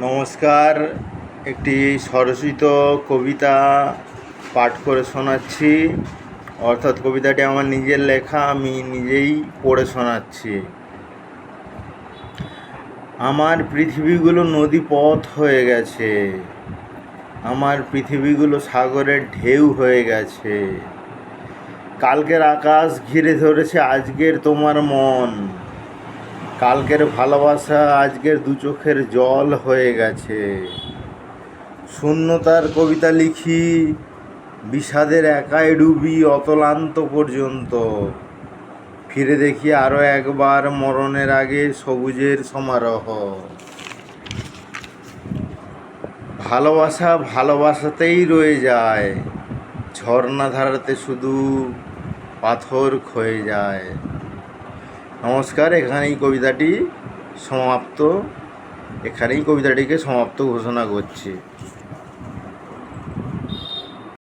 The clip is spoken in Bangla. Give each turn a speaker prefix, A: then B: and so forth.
A: নমস্কার, একটি স্বরচিত কবিতা পাঠ করে শোনাচ্ছি। অর্থাৎ কবিতাটি আমার নিজের লেখা, আমি নিজেই পড়ে শোনাচ্ছি। আমার পৃথিবীগুলো নদী পথ হয়ে গেছে। আমার পৃথিবীগুলো সাগরের ঢেউ হয়ে গেছে। কালকের আকাশ ঘিরে ধরেছে আজকের তোমার মন। কালকের ভালোবাসা আজকের দু চোখের জল হয়ে গেছে। শূন্যতার কবিতা লিখি, বিষাদের একাই ডুবি অতলান্ত পর্যন্ত। ফিরে দেখি আরও একবার মরণের আগে সবুজের সমারোহ। ভালোবাসা ভালোবাসাতেই রয়ে যায়, ঝর্ণা ধারাতে শুধু পাথর ক্ষয়ে যায়। নমস্কার এখানেই কবিতাটি সমাপ্ত। এখানেই কবিতাটিকে সমাপ্ত ঘোষণা করছি।